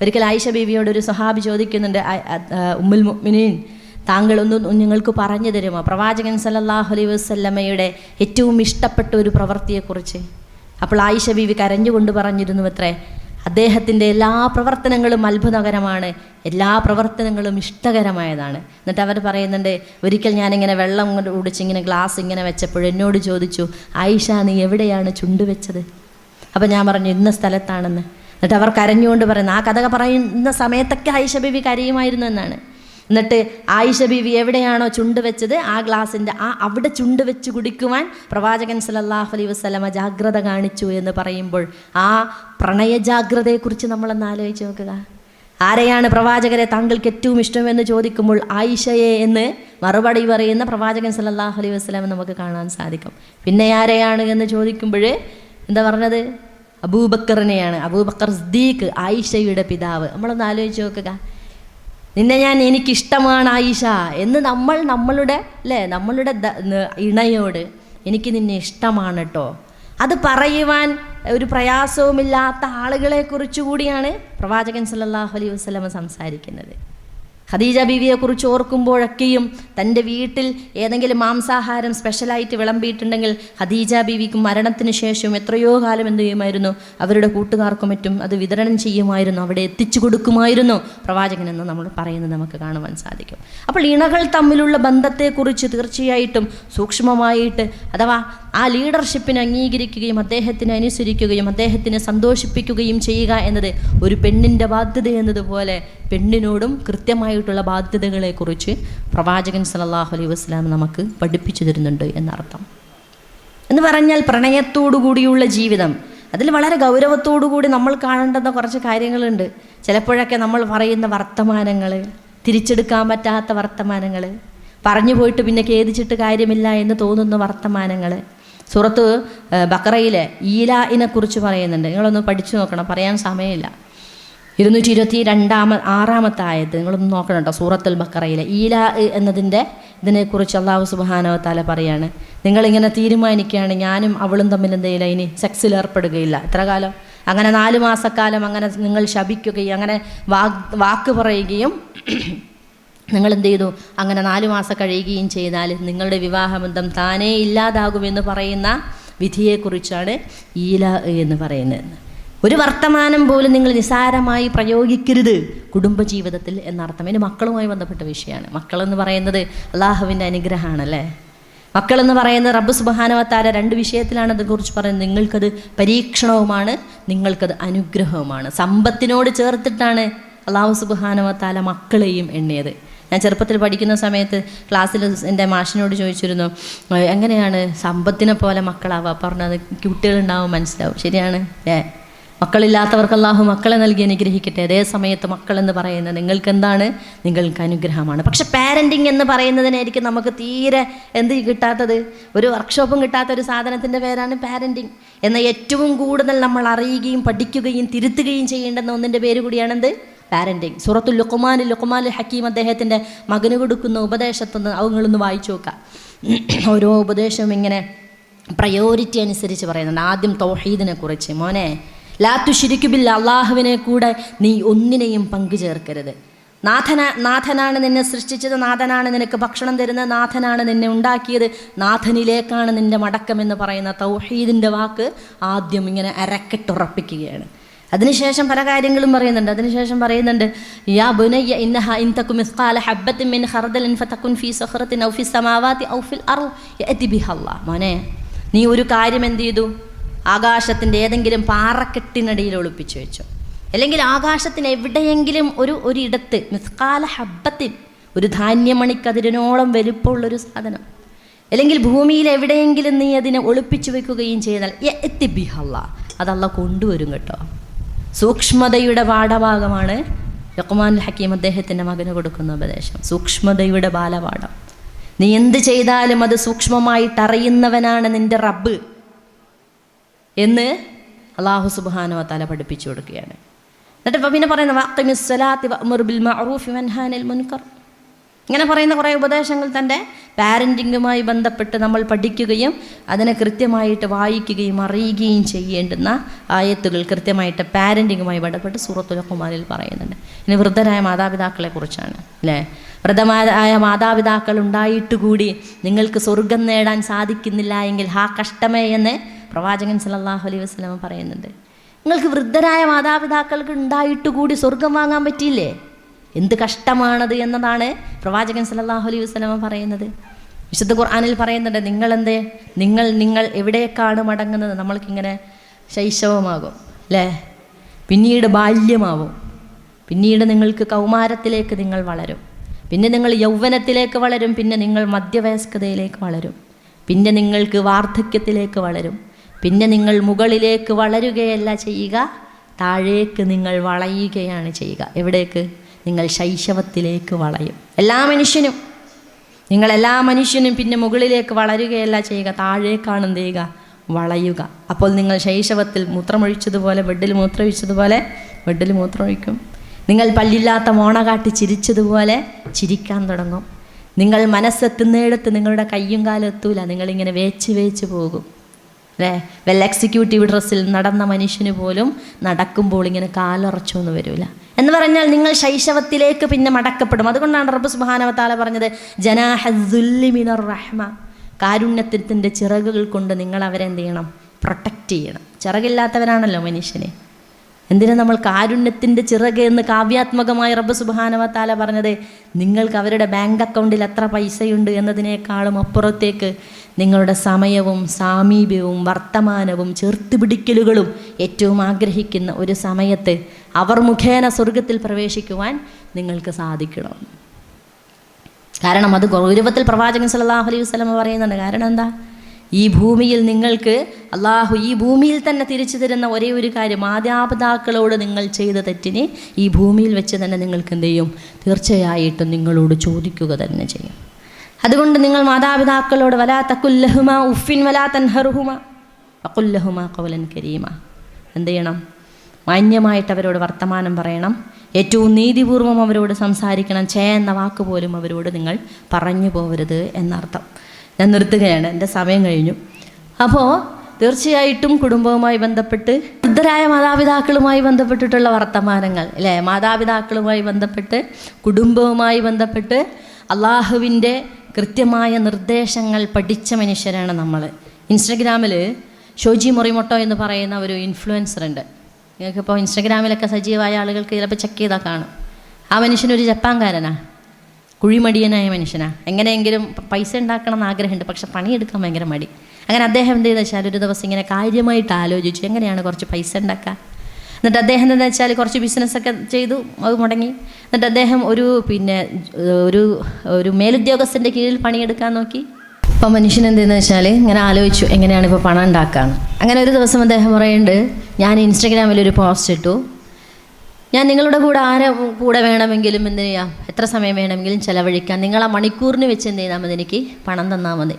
ഒരിക്കൽ ആയിഷ ബീവിയോട് ഒരു സഹാബി ചോദിക്കുന്നുണ്ട് "ആ- ആ- ആ, ഉമ്മുൽ മുഅ്മിനീൻ താങ്കളൊന്ന് ഞങ്ങൾക്ക് പറഞ്ഞു തരുമോ? പ്രവാചകൻ സല്ലല്ലാഹു അലൈഹി വസല്ലമയുടെ ഏറ്റവും ഇഷ്ടപ്പെട്ട ഒരു പ്രവൃത്തിയെക്കുറിച്ച്. അപ്പോൾ ആയിഷ ബീവി കരഞ്ഞുകൊണ്ട് പറഞ്ഞിരുന്നു അത്രേ അദ്ദേഹത്തിന്റെ എല്ലാ പ്രവർത്തനങ്ങളും അത്ഭുതകരമാണ്. എല്ലാ പ്രവർത്തനങ്ങളും ഇഷ്ടകരമായതാണ്. എന്നിട്ട് അവർ പറയുന്നുണ്ട് ഒരിക്കൽ ഞാനിങ്ങനെ വെള്ളം കുടിച്ച് ഇങ്ങനെ ഗ്ലാസ് ഇങ്ങനെ വെച്ചപ്പോൾ എന്നോട് ചോദിച്ചു ആയിഷ നീ എവിടെയാണ് ചുണ്ട് വെച്ചത്? അപ്പം ഞാൻ പറഞ്ഞു ഇന്ന സ്ഥലത്താണെന്ന്. എന്നിട്ട് അവർ കരഞ്ഞുകൊണ്ട് പറയുന്നു ആ കഥ പറയുന്ന സമയത്തൊക്കെ ആയിഷ ബീവി കരയുമായിരുന്നു എന്നാണ്. എന്നിട്ട് ആയിഷ ബീവി എവിടെയാണോ ചുണ്ട് വെച്ചത്? ആ ഗ്ലാസിന്റെ ആ അവിടെ ചുണ്ട് വെച്ച് കുടിക്കുവാൻ പ്രവാചകൻ സലല്ലാഹു അലൈ വസല്ലമ ജാഗ്രത കാണിച്ചു എന്ന് പറയുമ്പോൾ ആ പ്രണയ ജാഗ്രതയെക്കുറിച്ച് നമ്മളൊന്ന് ആലോചിച്ച് നോക്കുക. ആരെയാണ് പ്രവാചകരെ താങ്കൾക്ക് ഏറ്റവും ഇഷ്ടമെന്ന് ചോദിക്കുമ്പോൾ ആയിഷയെ എന്ന് മറുപടി പറയുന്ന പ്രവാചകൻ സലല്ലാഹു അലൈഹി വസല്ലമ നമുക്ക് കാണാൻ സാധിക്കും. പിന്നെ ആരെയാണ് എന്ന് ചോദിക്കുമ്പോൾ എന്താ പറഞ്ഞത്? അബൂബക്കറിനെയാണ്. അബൂബക്കർ സ്ദീഖ് ആയിഷയുടെ പിതാവ്. നമ്മളൊന്ന് ആലോചിച്ച് നോക്കുക. നിന്നെ ഞാൻ എനിക്കിഷ്ടമാണ് ആയിഷ. എന്ന് നമ്മൾ നമ്മളുടെ അല്ലേ നമ്മളുടെ ഇണയോട് എനിക്ക് നിന്നെ ഇഷ്ടമാണ് കേട്ടോ അത് പറയുവാൻ ഒരു പ്രയാസവുമില്ലാത്ത ആളുകളെ കുറിച്ചുകൂടിയാണ് പ്രവാചകൻ സല്ലാഹു അലൈഹി വസ്ലമ സംസാരിക്കുന്നത്. ഖദീജ ബീവിയെക്കുറിച്ച് ഓർക്കുമ്പോഴൊക്കെയും തന്റെ വീട്ടിൽ ഏതെങ്കിലും മാംസാഹാരം സ്പെഷ്യലായിട്ട് വിളമ്പിയിട്ടുണ്ടെങ്കിൽ ഖദീജ ബീവിക്ക് മരണത്തിന് ശേഷം എത്രയോ കാലം എന്ത് ചെയ്യുമായിരുന്നു? അവരുടെ കൂട്ടുകാർക്കും മറ്റും അത് വിതരണം ചെയ്യുമായിരുന്നു. അവിടെ എത്തിച്ചു കൊടുക്കുമായിരുന്നു. പ്രവാചകൻ എന്ന് നമ്മൾ പറയുന്നത് നമുക്ക് കാണുവാൻ സാധിക്കും. അപ്പോൾ ഇണകൾ തമ്മിലുള്ള ബന്ധത്തെക്കുറിച്ച് തീർച്ചയായിട്ടും സൂക്ഷ്മമായിട്ട് അഥവാ ആ ലീഡർഷിപ്പിനെ അംഗീകരിക്കുകയും അദ്ദേഹത്തിനെ അനുസരിക്കുകയും അദ്ദേഹത്തിനെ സന്തോഷിപ്പിക്കുകയും ചെയ്യുക എന്നത് ഒരു പെണ്ണിന്റെ ബാധ്യത എന്നതുപോലെ പെണ്ണിനോടും കൃത്യമായിട്ടുള്ള ബാധ്യതകളെക്കുറിച്ച് പ്രവാചകൻ സലല്ലാഹു അലൈഹി വസ്ലാം നമുക്ക് പഠിപ്പിച്ചു തരുന്നുണ്ട് എന്നർത്ഥം. എന്ന് പറഞ്ഞാൽ പ്രണയത്തോടു കൂടിയുള്ള ജീവിതം. അതിൽ വളരെ ഗൗരവത്തോടു കൂടി നമ്മൾ കാണേണ്ടുന്ന കുറച്ച് കാര്യങ്ങളുണ്ട്. ചിലപ്പോഴൊക്കെ നമ്മൾ പറയുന്ന വർത്തമാനങ്ങൾ തിരിച്ചെടുക്കാൻ പറ്റാത്ത വർത്തമാനങ്ങൾ പറഞ്ഞു പോയിട്ട് പിന്നെ ഖേദിച്ചിട്ട് കാര്യമില്ല എന്ന് തോന്നുന്ന വർത്തമാനങ്ങൾ സുറത്ത് ബക്കറയിലെ കുറിച്ച് പറയുന്നുണ്ട്. നിങ്ങളൊന്ന് പഠിച്ചു നോക്കണം. പറയാൻ സമയമില്ല. ഇരുന്നൂറ്റി ഇരുപത്തി രണ്ടാമ ആറാമത്തെ ആയത് നിങ്ങളൊന്ന് നോക്കണം കേട്ടോ സൂറത്തുൽ ബക്കറയിലെ ഈല എന്നതിന്റെ ഇതിനെക്കുറിച്ച് അള്ളാഹു സുബാനവത്താല താല പറയാണ്. നിങ്ങളിങ്ങനെ തീരുമാനിക്കുകയാണ് ഞാനും അവളും തമ്മിൽ എന്തെയില്ല ഇനി സെക്സിൽ ഏർപ്പെടുകയില്ല. എത്ര കാലം? അങ്ങനെ നാല് മാസക്കാലം അങ്ങനെ നിങ്ങൾ ശപിക്കുകയും അങ്ങനെ വാക്ക് പറയുകയും നിങ്ങൾ എന്ത് ചെയ്തു അങ്ങനെ നാല് മാസം കഴിയുകയും ചെയ്താൽ നിങ്ങളുടെ വിവാഹബന്ധം താനേ ഇല്ലാതാകുമെന്ന് പറയുന്ന വിധിയെക്കുറിച്ചാണ് ഈല എന്ന് പറയുന്നത്. ഒരു വർത്തമാനം പോലും നിങ്ങൾ നിസാരമായി പ്രയോഗിക്കരുത്. കുടുംബജീവിതത്തിൽ എന്നർത്ഥം. ഇനി മക്കളുമായി ബന്ധപ്പെട്ട വിഷയമാണ്. മക്കളെന്ന് പറയുന്നത് അള്ളാഹുവിന്റെ അനുഗ്രഹമാണല്ലേ? മക്കളെന്ന് പറയുന്നത് റബ്ബ് സുബാനവത്താര രണ്ട് വിഷയത്തിലാണ് അതിനെക്കുറിച്ച് പറയുന്നത്. നിങ്ങൾക്കത് പരീക്ഷണവുമാണ് നിങ്ങൾക്കത് അനുഗ്രഹവുമാണ്. സമ്പത്തിനോട് ചേർത്തിട്ടാണ് അള്ളാഹു സുബാനവത്താല മക്കളെയും എണ്ണിയത്. ഞാൻ ചെറുപ്പത്തിൽ പഠിക്കുന്ന സമയത്ത് ക്ലാസ്സിൽ എന്റെ മാഷിനോട് ചോദിച്ചിരുന്നു എങ്ങനെയാണ് സമ്പത്തിനെ പോലെ മക്കളാവുക? പറഞ്ഞത് കുട്ടികളുണ്ടാവും മനസ്സിലാവും. ശരിയാണ്. ഏ മക്കളില്ലാത്തവർക്ക് അള്ളാഹു മക്കളെ നൽകി അനുഗ്രഹിക്കട്ടെ. അതേ സമയത്ത് മക്കളെന്ന് പറയുന്നത് നിങ്ങൾക്ക് എന്താണ്? നിങ്ങൾക്ക് അനുഗ്രഹമാണ്. പക്ഷെ പാരന്റിങ് എന്ന് പറയുന്നതിനായിരിക്കും നമുക്ക് തീരെ എന്ത് കിട്ടാത്തത്? ഒരു വർക്ക്ഷോപ്പും കിട്ടാത്ത ഒരു സാധനത്തിന്റെ പേരാണ് പാരന്റിങ് എന്നാൽ ഏറ്റവും കൂടുതൽ നമ്മൾ അറിയുകയും പഠിക്കുകയും തിരുത്തുകയും ചെയ്യേണ്ടുന്ന ഒന്നിന്റെ പേര് കൂടിയാണെന്ത്? പാരന്റിങ് സൂറത്തുൽ ലുക്കുമാൻ ലുക്കുമാൻ ഹക്കീം അദ്ദേഹത്തിന്റെ മകന് കൊടുക്കുന്ന ഉപദേശത്തൊന്ന് അവങ്ങളൊന്ന് വായിച്ചു നോക്കാം. ഓരോ ഉപദേശവും ഇങ്ങനെ പ്രയോറിറ്റി അനുസരിച്ച് പറയുന്നുണ്ട്. ആദ്യം തൗഹീദിനെ കുറിച്ച്. മോനെ ലാത്തു ശിരിക്കുബില്ല അള്ളാഹുവിനെ കൂടെ നീ ഒന്നിനെയും പങ്കു ചേർക്കരുത്. നാഥന നാഥനാണ് നിന്നെ സൃഷ്ടിച്ചത് നാഥനാണ് നിനക്ക് ഭക്ഷണം തരുന്നത് നാഥനാണ് നിന്നെ ഉണ്ടാക്കിയത് നാഥനിലേക്കാണ് നിന്റെ മടക്കമെന്ന് പറയുന്ന തൗഹീദിന്റെ വാക്ക് ആദ്യം ഇങ്ങനെ അരക്കെട്ടുറപ്പിക്കുകയാണ്. അതിനുശേഷം പല കാര്യങ്ങളും പറയുന്നുണ്ട്. അതിനുശേഷം പറയുന്നുണ്ട് യാ ബുനയ്യ ഇന്നഹ ഇൻ തക്കു മിസ്ഖാല ഹബ്ബത്തിൻ മിൻ ഖർദലിൻ ഫതകുൻ ഫീ സഖറത്തിൻ ഔ ഫി സമാവാതി ഔ ഫിൽ അർൾ യഅതി ബിഹല്ലാഹ് മോനെ നീ ഒരു കാര്യം എന്ത് ചെയ്തു? ആകാശത്തിന്റെ ഏതെങ്കിലും പാറക്കെട്ടിനടിയിൽ ഒളിപ്പിച്ചു വെച്ചു. അല്ലെങ്കിൽ ആകാശത്തിന് എവിടെയെങ്കിലും ഒരു ഒരിടത്ത് മിസ്കാല ഹബ്ബത്തിൻ ഒരു ധാന്യമണിക്കതിരിനോളം വലിപ്പമുള്ളൊരു സാധനം. അല്ലെങ്കിൽ ഭൂമിയിൽ എവിടെയെങ്കിലും നീ അതിനെ ഒളിപ്പിച്ചു വെക്കുകയും ചെയ്താൽ യഅതി ബിഹല്ലാഹ് അതല്ല കൊണ്ടുവരും കേട്ടോ. സൂക്ഷ്മതയുടെ പാഠഭാഗമാണ് യക്കുമാൻ ഹക്കീം അദ്ദേഹത്തിന്റെ മകന് കൊടുക്കുന്ന ഉപദേശം. സൂക്ഷ്മതയുടെ ബാലപാഠം. നീ എന്ത് ചെയ്താലും അത് സൂക്ഷ്മമായിട്ട് അറിയുന്നവനാണ് നിന്റെ റബ്ബ് എന്ന് അള്ളാഹു സുബാനോ തല പഠിപ്പിച്ചു കൊടുക്കുകയാണ്. എന്നിട്ട് പിന്നെ പറയുന്നത് വാക്കിമിസ്സലാത്തി വഅ്മുർ ബിൽ മഅറൂഫി വൻഹാനിൽ മുൻകർ. ഇങ്ങനെ പറയുന്ന കുറേ ഉപദേശങ്ങൾ തന്റെ പാരന്റിങ്ങുമായി ബന്ധപ്പെട്ട് നമ്മൾ പഠിക്കുകയും അതിനെ കൃത്യമായിട്ട് വായിക്കുകയും അറിയുകയും ചെയ്യേണ്ടുന്ന ആയത്തുകൾ കൃത്യമായിട്ട് പാരന്റിങ്ങുമായി ബന്ധപ്പെട്ട് സൂറത്തുൽ കുമാരിൽ പറയുന്നുണ്ട്. ഇനി വൃദ്ധരായ മാതാപിതാക്കളെ കുറിച്ചാണ് അല്ലേ? വൃദ്ധമായ മാതാപിതാക്കൾ ഉണ്ടായിട്ട് കൂടി നിങ്ങൾക്ക് സ്വർഗം നേടാൻ സാധിക്കുന്നില്ല എങ്കിൽ ഹാ കഷ്ടമേ എന്ന് പ്രവാചകൻ സല്ലല്ലാഹു അലൈഹി വസ്ലമ പറയുന്നുണ്ട്. നിങ്ങൾക്ക് വൃദ്ധരായ മാതാപിതാക്കൾക്ക് ഉണ്ടായിട്ട് കൂടി സ്വർഗം വാങ്ങാൻ പറ്റിയില്ലേ? എന്ത് കഷ്ടമാണത് എന്നതാണ് പ്രവാചകൻ സല്ലല്ലാഹു അലൈഹി വസ്ലമ പറയുന്നത്. വിശുദ്ധ ഖുർആാനിൽ പറയുന്നുണ്ട് നിങ്ങൾ എന്തേ നിങ്ങൾ നിങ്ങൾ എവിടേക്കാണ് മടങ്ങുന്നത്? നമ്മൾക്കിങ്ങനെ ശൈശവമാകും അല്ലേ പിന്നീട് ബാല്യമാവും. പിന്നീട് നിങ്ങൾക്ക് കൗമാരത്തിലേക്ക് നിങ്ങൾ വളരും. പിന്നെ നിങ്ങൾ യൗവനത്തിലേക്ക് വളരും. പിന്നെ നിങ്ങൾ മധ്യവയസ്കതയിലേക്ക് വളരും. പിന്നെ നിങ്ങൾക്ക് വാർദ്ധക്യത്തിലേക്ക് വളരും. പിന്നെ നിങ്ങൾ മുകളിലേക്ക് വളരുകയല്ല ചെയ്യുക താഴേക്ക് നിങ്ങൾ വളയുകയാണ് ചെയ്യുക. എവിടേക്ക്? നിങ്ങൾ ശൈശവത്തിലേക്ക് വളയും. എല്ലാ മനുഷ്യനും നിങ്ങൾ എല്ലാ മനുഷ്യനും പിന്നെ മുകളിലേക്ക് വളരുകയല്ല ചെയ്യുക താഴേക്കാണ് എന്ത് ചെയ്യുക വളയുക. അപ്പോൾ നിങ്ങൾ ശൈശവത്തിൽ മൂത്രമൊഴിച്ചതുപോലെ ബെഡിൽ മൂത്രമൊഴിച്ചതുപോലെ ബെഡിൽ മൂത്രമൊഴിക്കും. നിങ്ങൾ പല്ലില്ലാത്ത മോണ കാട്ടി ചിരിച്ചതുപോലെ ചിരിക്കാൻ തുടങ്ങും. നിങ്ങൾ മനസ്സെത്തുന്നിടത്ത് നിങ്ങളുടെ കയ്യും കാലും എത്തൂല നിങ്ങളിങ്ങനെ വേച്ച് വേച്ച് പോകും. അല്ലേ വെൽ എക്സിക്യൂട്ടീവ് ഡ്രസ്സിൽ നടന്ന മനുഷ്യന് പോലും നടക്കുമ്പോൾ ഇങ്ങനെ കാലുറച്ചൊന്നും വരില്ല എന്ന് പറഞ്ഞാൽ നിങ്ങൾ ശൈശവത്തിലേക്ക് പിന്നെ മടക്കപ്പെടും. അതുകൊണ്ടാണ് റബ്ബ് സുബാനവത്താല പറഞ്ഞത് ജനാഹുല്ലിമിനർ റഹ്മ. കാരുണ്യത്തിന്റെ ചിറകുകൾ കൊണ്ട് നിങ്ങൾ അവരെ എന്ത് ചെയ്യണം? പ്രൊട്ടക്റ്റ് ചെയ്യണം. ചിറകില്ലാത്തവരാണല്ലോ മനുഷ്യനെ. എന്തിനാ നമ്മൾ കാരുണ്യത്തിന്റെ ചിറക് എന്ന് കാവ്യാത്മകമായി റബ്ബ് സുബാനവത്താല പറഞ്ഞത്? നിങ്ങൾക്ക് അവരുടെ ബാങ്ക് അക്കൗണ്ടിൽ എത്ര പൈസയുണ്ട് എന്നതിനേക്കാളും അപ്പുറത്തേക്ക് നിങ്ങളുടെ സമയവും സാമീപ്യവും വർത്തമാനവും ചേർത്തുപിടിക്കലുകളും ഏറ്റവും ആഗ്രഹിക്കുന്ന ഒരു സമയത്ത് അവർ മുഖേന സ്വർഗത്തിൽ പ്രവേശിക്കുവാൻ നിങ്ങൾക്ക് സാധിക്കണം. കാരണം അത് ഗൗരവത്തിൽ പ്രവാചകൻ സല്ലല്ലാഹു അലൈഹി വസ്ലമ പറയുന്നുണ്ട്. കാരണം എന്താ? ഈ ഭൂമിയിൽ നിങ്ങൾക്ക് അള്ളാഹു ഈ ഭൂമിയിൽ തന്നെ തിരിച്ചു തരുന്ന ഒരേ ഒരു കാര്യം മാതാപിതാക്കളോട് നിങ്ങൾ ചെയ്ത തെറ്റിനെ ഈ ഭൂമിയിൽ വെച്ച് തന്നെ നിങ്ങൾക്ക് എന്ത് ചെയ്യും? തീർച്ചയായിട്ടും നിങ്ങളോട് ചോദിക്കുക തന്നെ ചെയ്യും. അതുകൊണ്ട് നിങ്ങൾ മാതാപിതാക്കളോട് വലാ തക്കുല്ലഹുമ ഉഫിൻ വലാ തൻഹറുഹുമ അക്കുല്ലഹുമ കൗലൻ കരീമ എന്ത് ചെയ്യണം? മാന്യമായിട്ട് അവരോട് വർത്തമാനം പറയണം. ഏറ്റവും നീതിപൂർവം അവരോട് സംസാരിക്കണം. ചേ എന്ന വാക്ക് പോലും അവരോട് നിങ്ങൾ പറഞ്ഞു പോകരുത് എന്നർത്ഥം. ഞാൻ നിർത്തുകയാണ്. എന്റെ സമയം കഴിഞ്ഞു. അപ്പോൾ തീർച്ചയായിട്ടും കുടുംബവുമായി ബന്ധപ്പെട്ട് വൃദ്ധരായ മാതാപിതാക്കളുമായി ബന്ധപ്പെട്ടിട്ടുള്ള വർത്തമാനങ്ങൾ അല്ലേ? മാതാപിതാക്കളുമായി ബന്ധപ്പെട്ട് കുടുംബവുമായി ബന്ധപ്പെട്ട് അള്ളാഹുവിന്റെ കൃത്യമായ നിർദ്ദേശങ്ങൾ പഠിച്ച മനുഷ്യരാണ് നമ്മൾ ഇൻസ്റ്റഗ്രാമിൽ ഷോജി മുറിമൊട്ടോ എന്ന് പറയുന്ന ഒരു ഇൻഫ്ലുവൻസർ ഉണ്ട്. നിങ്ങൾക്കിപ്പോൾ ഇൻസ്റ്റഗ്രാമിലൊക്കെ സജീവമായ ആളുകൾക്ക് ചിലപ്പോൾ ചെക്ക് ചെയ്താൽ കാണും. ആ മനുഷ്യനൊരു ജപ്പാൻകാരനാണ് കുഴിമടിയനായ മനുഷ്യനാണ് എങ്ങനെയെങ്കിലും പൈസ ഉണ്ടാക്കണം എന്ന് ആഗ്രഹമുണ്ട് പക്ഷെ പണിയെടുക്കാൻ ഭയങ്കര മടി. അങ്ങനെ അദ്ദേഹം എന്ത് ചെയ്തെന്ന് വെച്ചാൽ ഒരു ദിവസം ഇങ്ങനെ കാര്യമായിട്ട് ആലോചിച്ചു എങ്ങനെയാണ് കുറച്ച് പൈസ ഉണ്ടാക്കുക? എന്നിട്ട് അദ്ദേഹം എന്താ വെച്ചാൽ കുറച്ച് ബിസിനസ്സൊക്കെ ചെയ്തു അത് മുടങ്ങി. എന്നിട്ട് അദ്ദേഹം ഒരു പിന്നെ ഒരു ഒരു മേലുദ്യോഗസ്ഥന്റെ കീഴിൽ പണിയെടുക്കാൻ നോക്കി. അപ്പോൾ മനുഷ്യൻ എന്തെന്ന് വെച്ചാൽ ഇങ്ങനെ ആലോചിച്ചു എങ്ങനെയാണ് ഇപ്പോൾ പണം ഉണ്ടാക്കാൻ അങ്ങനെ ഒരു ദിവസം അദ്ദേഹം പറയുന്നുണ്ട് ഞാൻ ഇൻസ്റ്റഗ്രാമിൽ ഒരു പോസ്റ്റ് ഇട്ടു. ഞാൻ നിങ്ങളുടെ കൂടെ ആരെ കൂടെ വേണമെങ്കിലും എന്ത് ചെയ്യാം? എത്ര സമയം വേണമെങ്കിലും ചിലവഴിക്കാം. നിങ്ങൾ ആ മണിക്കൂറിന് വെച്ച് എന്ത് ചെയ്താൽ മതി? എനിക്ക് പണം തന്നാൽ മതി.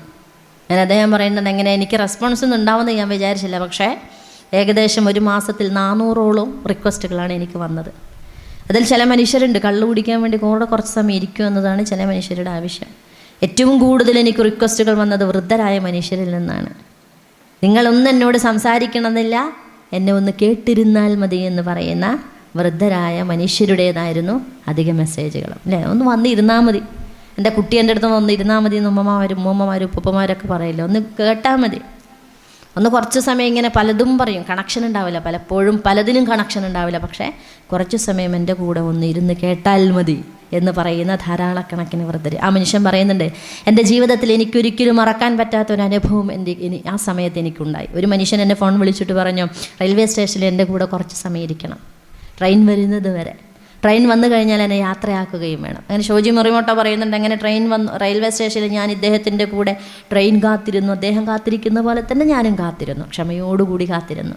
ഞാൻ അദ്ദേഹം പറയുന്നത് എങ്ങനെ? എനിക്ക് റെസ്പോൺസ് ഒന്നും ഉണ്ടാവുമെന്ന് ഞാൻ വിചാരിച്ചില്ല. പക്ഷേ ഏകദേശം ഒരു മാസത്തിൽ നാനൂറോളം റിക്വസ്റ്റുകളാണ് എനിക്ക് വന്നത്. അതിൽ ചില മനുഷ്യരുണ്ട്. കള്ളു കുടിക്കാൻ വേണ്ടി കൂടെ കുറച്ച് സമയം ഇരിക്കും എന്നതാണ് ചില മനുഷ്യരുടെ ആവശ്യം. ഏറ്റവും കൂടുതൽ എനിക്ക് റിക്വസ്റ്റുകൾ വന്നത് വൃദ്ധരായ മനുഷ്യരിൽ നിന്നാണ്. നിങ്ങളൊന്നും എന്നോട് സംസാരിക്കണമെന്നില്ല. എന്നെ ഒന്ന് കേട്ടിരുന്നാൽ മതി എന്ന് പറയുന്ന വൃദ്ധരായ മനുഷ്യരുടേതായിരുന്നു അധിക മെസ്സേജുകളും അല്ലേ? ഒന്ന് വന്നിരുന്നാൽ മതി. എന്റെ കുട്ടി എന്റെ അടുത്ത് വന്ന് ഇരുന്നാൽ മതി എന്ന് ഉമ്മമാരും ഉമ്മമാരും ഉപ്പമാരൊക്കെ പറയില്ല? ഒന്ന് കേട്ടാൽ മതി. ഒന്ന് കുറച്ച് സമയം ഇങ്ങനെ പലതും പറയും. കണക്ഷൻ ഉണ്ടാവില്ല. പലപ്പോഴും പലതിനും കണക്ഷൻ ഉണ്ടാവില്ല. പക്ഷേ കുറച്ച് സമയം എന്റെ കൂടെ ഒന്ന് ഇരുന്ന് കേട്ടാൽ മതി എന്ന് പറയുന്ന ധാരാളക്കണക്കിന് വൃദ്ധർ ആ മനുഷ്യൻ പറയുന്നുണ്ട് എന്റെ ജീവിതത്തിൽ എനിക്കൊരിക്കലും മറക്കാൻ പറ്റാത്ത ഒരു അനുഭവം എന്റെ ഇനി ആ സമയത്ത് എനിക്കുണ്ടായി. ഒരു മനുഷ്യൻ എന്നെ ഫോൺ വിളിച്ചിട്ട് പറഞ്ഞു റെയിൽവേ സ്റ്റേഷനിൽ എന്റെ കൂടെ കുറച്ച് സമയം ഇരിക്കണം. ട്രെയിൻ വരുന്നത് വരെ. ട്രെയിൻ വന്നു കഴിഞ്ഞാൽ എന്നെ യാത്രയാക്കുകയും വേണം. അങ്ങനെ ഷോജി മുറിമോട്ട പറയുന്നുണ്ട് അങ്ങനെ ട്രെയിൻ വന്നു റെയിൽവേ സ്റ്റേഷനിൽ ഞാൻ ഇദ്ദേഹത്തിന്റെ കൂടെ ട്രെയിൻ കാത്തിരുന്നു. അദ്ദേഹം കാത്തിരിക്കുന്ന പോലെ തന്നെ ഞാനും കാത്തിരുന്നു. ക്ഷമയോടുകൂടി കാത്തിരുന്നു.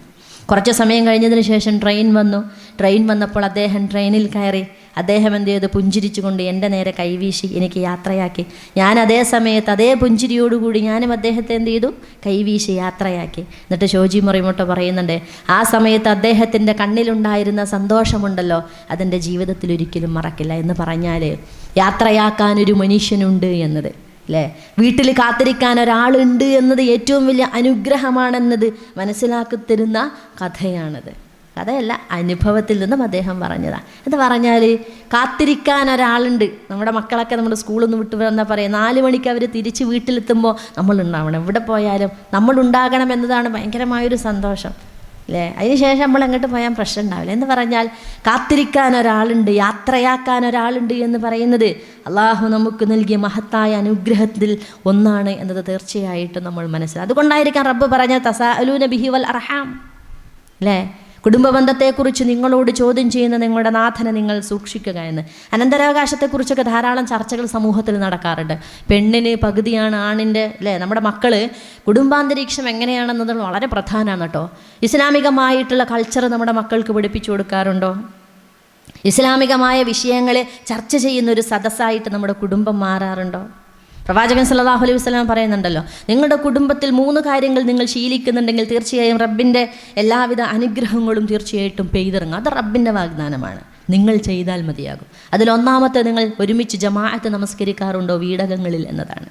കുറച്ച് സമയം കഴിഞ്ഞതിന് ശേഷം ട്രെയിൻ വന്നു. ട്രെയിൻ വന്നപ്പോൾ അദ്ദേഹം ട്രെയിനിൽ കയറി. അദ്ദേഹം എന്ത് ചെയ്തു? പുഞ്ചിരിച്ചുകൊണ്ട് എന്റെ നേരെ കൈവീശി എനിക്ക് യാത്രയാക്കി. ഞാൻ അതേ സമയത്ത് അതേ പുഞ്ചിരിയോടുകൂടി ഞാനും അദ്ദേഹത്തെ എന്ത് ചെയ്തു? കൈവീശി യാത്രയാക്കി. എന്നിട്ട് ഷോജി മുറിമുട്ട പറയുന്നുണ്ട് ആ സമയത്ത് അദ്ദേഹത്തിന്റെ കണ്ണിലുണ്ടായിരുന്ന സന്തോഷമുണ്ടല്ലോ. അതെന്റെ ജീവിതത്തിൽ ഒരിക്കലും മറക്കില്ല എന്ന് പറഞ്ഞാൽ യാത്രയാക്കാനൊരു മനുഷ്യനുണ്ട് എന്നത്. അല്ലേ വീട്ടിൽ കാത്തിരിക്കാൻ ഒരാളുണ്ട് എന്നത് ഏറ്റവും വലിയ അനുഗ്രഹമാണെന്നത് മനസ്സിലാക്കി തരുന്ന കഥയാണത്. കഥയല്ല അനുഭവത്തിൽ നിന്നും അദ്ദേഹം പറഞ്ഞതാണ് എന്ന് പറഞ്ഞാൽ കാത്തിരിക്കാൻ ഒരാളുണ്ട്. നമ്മുടെ മക്കളൊക്കെ നമ്മുടെ സ്കൂളിൽ നിന്ന് വിട്ടു വന്നാൽ പറയും നാല് മണിക്ക് അവർ തിരിച്ച് വീട്ടിലെത്തുമ്പോൾ നമ്മളുണ്ടാവണം. എവിടെ പോയാലും നമ്മളുണ്ടാകണം എന്നതാണ് ഭയങ്കരമായൊരു സന്തോഷം. അല്ലേ അതിന് ശേഷം നമ്മൾ എങ്ങോട്ട് പോയാൽ പ്രശ്നം ഉണ്ടാവില്ല. എന്ന് പറഞ്ഞാൽ കാത്തിരിക്കാൻ ഒരാളുണ്ട് യാത്രയാക്കാൻ ഒരാളുണ്ട് എന്ന് പറയുന്നത് അള്ളാഹു നമുക്ക് നൽകിയ മഹത്തായ അനുഗ്രഹത്തിൽ ഒന്നാണ് എന്നത് തീർച്ചയായിട്ടും നമ്മൾ മനസ്സിലാക്കും അതുകൊണ്ടായിരിക്കാം റബ്ബ് പറഞ്ഞ തസാ അലൂന ബിഹിവൽ അർഹാം. അല്ലേ കുടുംബ ബന്ധത്തെക്കുറിച്ച് നിങ്ങളോട് ചോദ്യം ചെയ്യുന്ന നിങ്ങളുടെ നാഥനെ നിങ്ങൾ സൂക്ഷിക്കുക എന്ന്. അനന്തരാവകാശത്തെക്കുറിച്ചൊക്കെ ധാരാളം ചർച്ചകൾ സമൂഹത്തിൽ നടക്കാറുണ്ട്. പെണ്ണിന് പകുതിയാണ് ആണിന്റെ അല്ലേ? നമ്മുടെ മക്കൾ കുടുംബാന്തരീക്ഷം എങ്ങനെയാണെന്നത് വളരെ പ്രധാനമാണ് കേട്ടോ. ഇസ്ലാമികമായിട്ടുള്ള കൾച്ചർ നമ്മുടെ മക്കൾക്ക് പഠിപ്പിച്ചു കൊടുക്കാറുണ്ടോ? ഇസ്ലാമികമായ വിഷയങ്ങളെ ചർച്ച ചെയ്യുന്ന ഒരു സദസ്സായിട്ട് നമ്മുടെ കുടുംബം മാറാറുണ്ടോ? പ്രവാചകൻ സല്ലാഹു അലൈഹി വസ്ലാം പറയുന്നുണ്ടല്ലോ നിങ്ങളുടെ കുടുംബത്തിൽ മൂന്ന് കാര്യങ്ങൾ നിങ്ങൾ ശീലിക്കുന്നുണ്ടെങ്കിൽ തീർച്ചയായും റബ്ബിന്റെ എല്ലാവിധ അനുഗ്രഹങ്ങളും തീർച്ചയായിട്ടും പെയ്തിറങ്ങും. അത് റബ്ബിന്റെ വാഗ്ദാനമാണ്. നിങ്ങൾ ചെയ്താൽ മതിയാകും. അതിൽ അതിലൊന്നാമത്തെ നിങ്ങൾ ഒരുമിച്ച് ജമാഅത്ത് നമസ്കരിക്കാറുണ്ടോ? വീടകങ്ങളിൽ എന്നതാണ്.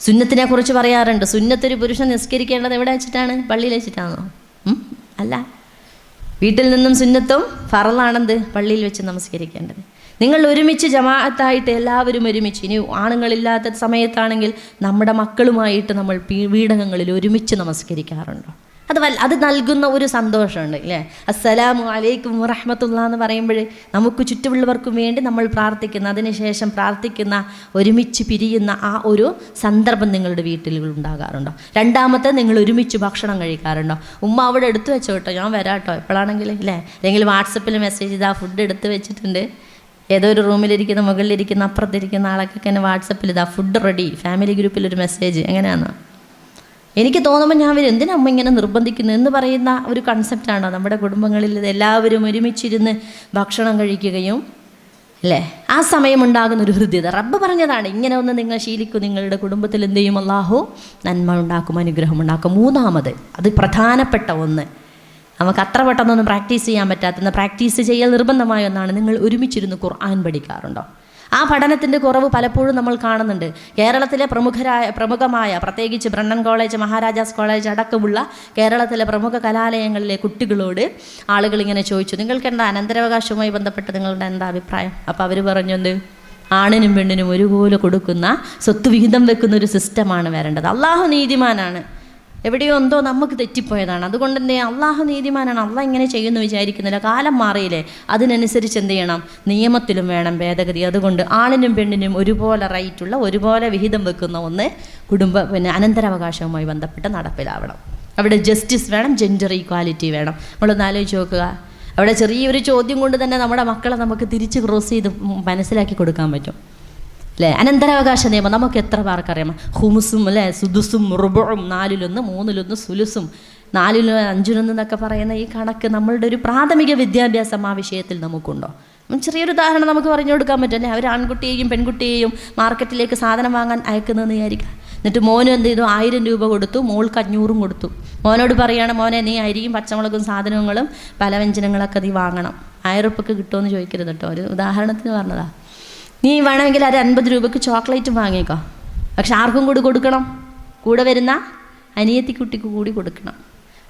സുന്നത്തിനെ കുറിച്ച് പറയാറുണ്ട്. സുന്നത്തൊരു പുരുഷൻ നിസ്കരിക്കേണ്ടത് എവിടെ വെച്ചിട്ടാണ്? പള്ളിയിൽ വെച്ചിട്ടാണോ? അല്ല. വീട്ടിൽ നിന്നും സുന്നത്തും ഫറലാണെന്ത്? പള്ളിയിൽ വെച്ച് നമസ്കരിക്കേണ്ടത്. നിങ്ങൾ ഒരുമിച്ച് ജമാഅത്തായിട്ട് എല്ലാവരും ഒരുമിച്ച്. ഇനി ആണുങ്ങളില്ലാത്ത സമയത്താണെങ്കിൽ നമ്മുടെ മക്കളുമായിട്ട് നമ്മൾ വീടങ്ങളിൽ ഒരുമിച്ച് നമസ്കരിക്കാറുണ്ടോ? അത് അത് നൽകുന്ന ഒരു സന്തോഷമുണ്ട് അല്ലേ അസ്സലാമു അലൈക്കും വറഹമത്തുള്ള എന്ന് പറയുമ്പോൾ നമുക്ക് ചുറ്റുമുള്ളവർക്കും വേണ്ടി നമ്മൾ പ്രാർത്ഥിക്കുന്ന അതിനുശേഷം പ്രാർത്ഥിക്കുന്ന ഒരുമിച്ച് പിരിയുന്ന ആ ഒരു സന്ദർഭം നിങ്ങളുടെ വീട്ടിൽ ഉണ്ടാകാറുണ്ടോ? രണ്ടാമത്തെ നിങ്ങൾ ഒരുമിച്ച് ഭക്ഷണം കഴിക്കാറുണ്ടോ? ഉമ്മ അവിടെ എടുത്തു വെച്ചോ കേട്ടോ ഞാൻ വരാട്ടോ എപ്പോഴാണെങ്കിലും ഇല്ലേ? അല്ലെങ്കിൽ വാട്സപ്പിൽ മെസ്സേജ് ചെയ്ത് ആ ഫുഡ് എടുത്തു വെച്ചിട്ടുണ്ട്. ഏതോ ഒരു റൂമിലിരിക്കുന്ന മുകളിലിരിക്കുന്ന അപ്പുറത്തിരിക്കുന്ന ആളൊക്കെ തന്നെ വാട്സപ്പിൽ ഇതാ ഫുഡ് റെഡി ഫാമിലി ഗ്രൂപ്പിൽ ഒരു മെസ്സേജ് എങ്ങനെയാണ് എനിക്ക് തോന്നുമ്പോൾ ഞാൻ വരും എന്തിനാ അമ്മ ഇങ്ങനെ നിർബന്ധിക്കുന്നു എന്ന് പറയുന്ന ഒരു കൺസെപ്റ്റാണ് നമ്മുടെ കുടുംബങ്ങളിൽ എല്ലാവരും ഒരുമിച്ചിരുന്ന് ഭക്ഷണം കഴിക്കുകയും അല്ലേ? ആ സമയമുണ്ടാകുന്ന ഒരു ഹൃദ്യത. റബ്ബ് പറഞ്ഞതാണ് ഇങ്ങനെ ഒന്ന് നിങ്ങൾ ശീലിക്കും നിങ്ങളുടെ കുടുംബത്തിൽ എന്ത് ചെയ്യും? അള്ളാഹു നന്മ ഉണ്ടാക്കും അനുഗ്രഹം ഉണ്ടാക്കും. മൂന്നാമത് അത് പ്രധാനപ്പെട്ട ഒന്ന്. നമുക്ക് അത്ര പെട്ടെന്നൊന്നും പ്രാക്ടീസ് ചെയ്യാൻ പറ്റാത്ത പ്രാക്ടീസ് ചെയ്യൽ നിർബന്ധമായ ഒന്നാണ്. നിങ്ങൾ ഒരുമിച്ചിരുന്ന് ഖുർആൻ പഠിക്കാറുണ്ടോ? ആ പഠനത്തിന്റെ കുറവ് പലപ്പോഴും നമ്മൾ കാണുന്നുണ്ട്. കേരളത്തിലെ പ്രമുഖരായ പ്രമുഖമായ പ്രത്യേകിച്ച് ബ്രണ്ണൻ കോളേജ് മഹാരാജാസ് കോളേജ് അടക്കമുള്ള കേരളത്തിലെ പ്രമുഖ കലാലയങ്ങളിലെ കുട്ടികളോട് ആളുകൾ ഇങ്ങനെ ചോദിച്ചു നിങ്ങൾക്ക് എന്താ അനന്തരാവകാശവുമായി ബന്ധപ്പെട്ട് നിങ്ങളുടെ എന്താ അഭിപ്രായം? അപ്പോൾ അവർ പറഞ്ഞത് ആണിനും പെണ്ണിനും ഒരുപോലെ കൊടുക്കുന്ന സ്വത്ത് വിഹിതം വെക്കുന്ന ഒരു സിസ്റ്റമാണ് വരേണ്ടത്. അള്ളാഹു നീതിമാനാണ്. എവിടെയോ എന്തോ നമുക്ക് തെറ്റിപ്പോയതാണ്. അതുകൊണ്ട് എന്തേ അള്ളാഹു നീതിമാനാണ്. അള്ളാഹ് ഇങ്ങനെ ചെയ്യുന്നു വിചാരിക്കുന്നില്ല. കാലം മാറിയില്ലേ? അതിനനുസരിച്ച് എന്ത് ചെയ്യണം? നിയമത്തിലും വേണം ഭേദഗതി. അതുകൊണ്ട് ആണിനും പെണ്ണിനും ഒരുപോലെ റൈറ്റുള്ള ഒരുപോലെ വിഹിതം വെക്കുന്ന ഒന്ന് കുടുംബ പിന്നെ അനന്തരാവകാശവുമായി ബന്ധപ്പെട്ട് നടപ്പിലാവണം. അവിടെ ജസ്റ്റിസ് വേണം ജെൻഡർ ഈക്വാലിറ്റി വേണം. നമ്മളൊന്ന് ആലോചിച്ച് നോക്കുക. അവിടെ ചെറിയൊരു ചോദ്യം കൊണ്ട് തന്നെ നമ്മുടെ മക്കളെ നമുക്ക് തിരിച്ച് ക്രോസ് ചെയ്ത് മനസ്സിലാക്കി കൊടുക്കാൻ പറ്റും. അല്ലേ അനന്തരാവകാശ നിയമം. നമുക്ക് എത്ര പേർക്കറിയാം ഹുമുസും അല്ലേ സുദുസും റുബും നാലിലൊന്ന് മൂന്നിലൊന്ന് സുലുസും നാലിലോ അഞ്ചിലൊന്ന് എന്നൊക്കെ പറയുന്ന ഈ കണക്ക് നമ്മളുടെ ഒരു പ്രാഥമിക വിദ്യാഭ്യാസം ആ വിഷയത്തിൽ നമുക്കുണ്ടോ? ചെറിയൊരു ഉദാഹരണം നമുക്ക് പറഞ്ഞു കൊടുക്കാൻ പറ്റും അവർ ആൺകുട്ടിയെയും പെൺകുട്ടിയെയും മാർക്കറ്റിലേക്ക് സാധനം വാങ്ങാൻ അയക്കുന്നതെന്ന് വിചാരിക്കുക എന്നിട്ട് മോനും എന്ത് ചെയ്തു? ആയിരം രൂപ കൊടുത്തു മോൾക്ക് അഞ്ഞൂറും കൊടുത്തു. മോനോട് പറയുകയാണ് മോനെ നീ അരിയും പച്ചമുളകും സാധനങ്ങളും പലവ്യഞ്ജനങ്ങളൊക്കെ നീ വാങ്ങണം. ആയിരം ഉറുപ്പൊക്കെ കിട്ടുമെന്ന് ചോദിക്കരുത് കേട്ടോ ഒരു ഉദാഹരണത്തിന് പറഞ്ഞതാ. നീ വേണമെങ്കിൽ ഒരു അൻപത് രൂപയ്ക്ക് ചോക്ലേറ്റ് വാങ്ങിക്കോ. പക്ഷെ ആർക്കും കൂടി കൊടുക്കണം. കൂടെ വരുന്ന അനിയത്തി കുട്ടിക്ക് കൂടി കൊടുക്കണം.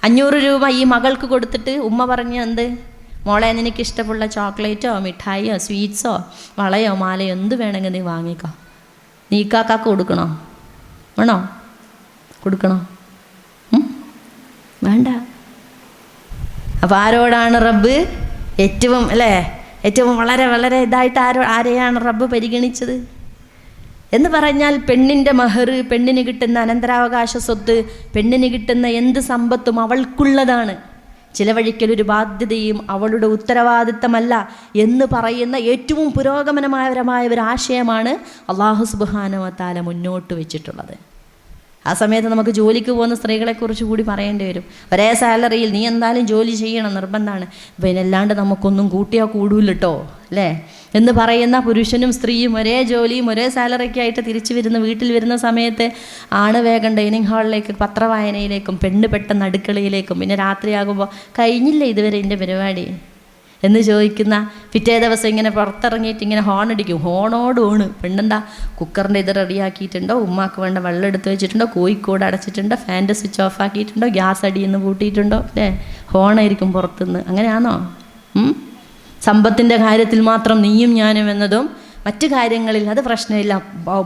അഞ്ഞൂറ് രൂപ ഈ മകൾക്ക് കൊടുത്തിട്ട് ഉമ്മ പറഞ്ഞു എന്ത്? മോളെ നിനക്ക് ഇഷ്ടമുള്ള ചോക്ലേറ്റോ മിഠായിയോ സ്വീറ്റ്സോ വളയോ മാലയോ എന്ത് വേണമെങ്കിൽ നീ വാങ്ങിക്കോ. നീ കാക്കാക്ക് കൊടുക്കണോ? വേണോ? കൊടുക്കണോ? വേണ്ട. അപ്പോൾ ആരോടാണ് റബ്ബ് ഏറ്റവും അല്ലേ? ഏറ്റവും വളരെ വളരെ ഇതായിട്ട് ആരോ ആരെയാണ് റബ്ബ് പരിഗണിച്ചത്? എന്ന് പറഞ്ഞാൽ പെണ്ണിന്റെ മഹർ പെണ്ണിന് കിട്ടുന്ന അനന്തരാവകാശ സ്വത്ത് പെണ്ണിന് കിട്ടുന്ന എന്ത് സമ്പത്തും അവൾക്കുള്ളതാണ്. ചിലവഴിക്കലൊരു ബാധ്യതയും അവളുടെ ഉത്തരവാദിത്തമല്ല എന്ന് പറയുന്ന ഏറ്റവും പുരോഗമനപരമായ ഒരു ആശയമാണ് അള്ളാഹു സുബാനവത്താല മുന്നോട്ട് വെച്ചിട്ടുള്ളത്. ആ സമയത്ത് നമുക്ക് ജോലിക്ക് പോകുന്ന സ്ത്രീകളെക്കുറിച്ച് കൂടി പറയേണ്ടി വരും. ഒരേ സാലറിയിൽ നീ എന്തായാലും ജോലി ചെയ്യണം നിർബന്ധമാണ് പിന്നെ അല്ലാണ്ട് നമുക്കൊന്നും കൂട്ടിയാൽ കൂടൂല്ലോ അല്ലേ? എന്ന് പറയുന്ന പുരുഷനും സ്ത്രീയും ഒരേ ജോലിയും ഒരേ സാലറിക്കായിട്ട് തിരിച്ചു വരുന്ന വീട്ടിൽ വരുന്ന സമയത്ത് ആണ് വേഗം ഡൈനിങ് ഹാളിലേക്ക് പത്രവായനയിലേക്കും പെണ്ണ് പെട്ടെന്ന് അടുക്കളയിലേക്കും പിന്നെ രാത്രിയാകുമ്പോൾ കഴിഞ്ഞില്ലേ ഇതുവരെ എന്റെ പരിപാടി? എന്ന് ചോദിക്കുന്ന പിറ്റേ ദിവസം ഇങ്ങനെ പുറത്തിറങ്ങിയിട്ട് ഇങ്ങനെ ഹോൺ അടിക്കും. ഹോണോട് ഓണ് പെണ്ണെന്താ കുക്കറിന്റെ ഇത് റെഡിയാക്കിയിട്ടുണ്ടോ ഉമ്മാക്ക് വേണ്ട വെള്ളം എടുത്ത് വെച്ചിട്ടുണ്ടോ? കോഴിക്കോട് അടച്ചിട്ടുണ്ടോ? ഫാന്റെ സ്വിച്ച് ഓഫ് ആക്കിയിട്ടുണ്ടോ? ഗ്യാസ് അടിയിൽ നിന്ന് പൂട്ടിയിട്ടുണ്ടോ? അല്ലേ? ഹോണായിരിക്കും പുറത്തുനിന്ന്. അങ്ങനെയാണോ? സമ്പത്തിന്റെ കാര്യത്തിൽ മാത്രം നീയും ഞാനും എന്നതും മറ്റു കാര്യങ്ങളിൽ അത് പ്രശ്നമില്ല.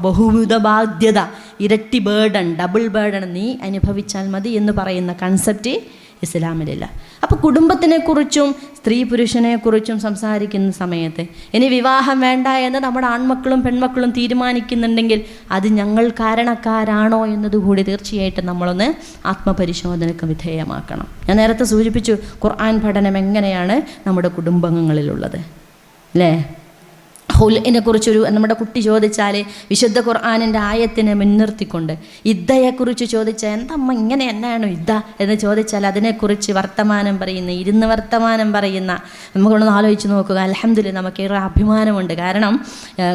ബഹുവിധ ബാധ്യത. ഇരട്ടി ബേഡൺ ഡബിൾ ബേഡൺ നീ അനുഭവിച്ചാൽ മതി എന്ന് പറയുന്ന കൺസെപ്റ്റ് ഇസ്ലാമിലില്ല. അപ്പോൾ കുടുംബത്തിനെക്കുറിച്ചും സ്ത്രീ പുരുഷനെക്കുറിച്ചും സംസാരിക്കുന്ന സമയത്ത് ഇനി വിവാഹം വേണ്ട എന്ന് നമ്മുടെ ആൺമക്കളും പെൺമക്കളും തീരുമാനിക്കുന്നുണ്ടെങ്കിൽ അത് ഞങ്ങൾ കാരണക്കാരാണോ എന്നതുകൂടി തീർച്ചയായിട്ടും നമ്മളൊന്ന് ആത്മപരിശോധനയ്ക്ക് വിധേയമാക്കണം. ഞാൻ നേരത്തെ സൂചിപ്പിച്ചു ഖുർആൻ പഠനം എങ്ങനെയാണ് നമ്മുടെ കുടുംബങ്ങളിലുള്ളത് അല്ലേ ഹുലിനെ കുറിച്ചൊരു നമ്മുടെ കുട്ടി ചോദിച്ചാൽ വിശുദ്ധ ഖുർആാനിന്റെ ആയത്തിനെ മുൻനിർത്തിക്കൊണ്ട് ഇദ്ദയെക്കുറിച്ച് ചോദിച്ചാൽ എന്തമ്മ ഇങ്ങനെ എന്നാണോ ഇദ്ദ? എന്ന് ചോദിച്ചാൽ അതിനെക്കുറിച്ച് വർത്തമാനം പറയുന്ന ഇരുന്ന് വർത്തമാനം പറയുന്ന നമുക്കൊന്ന് ആലോചിച്ച് നോക്കുക. അലഹമ്മദില്ല നമുക്ക് ഏറെ അഭിമാനമുണ്ട്. കാരണം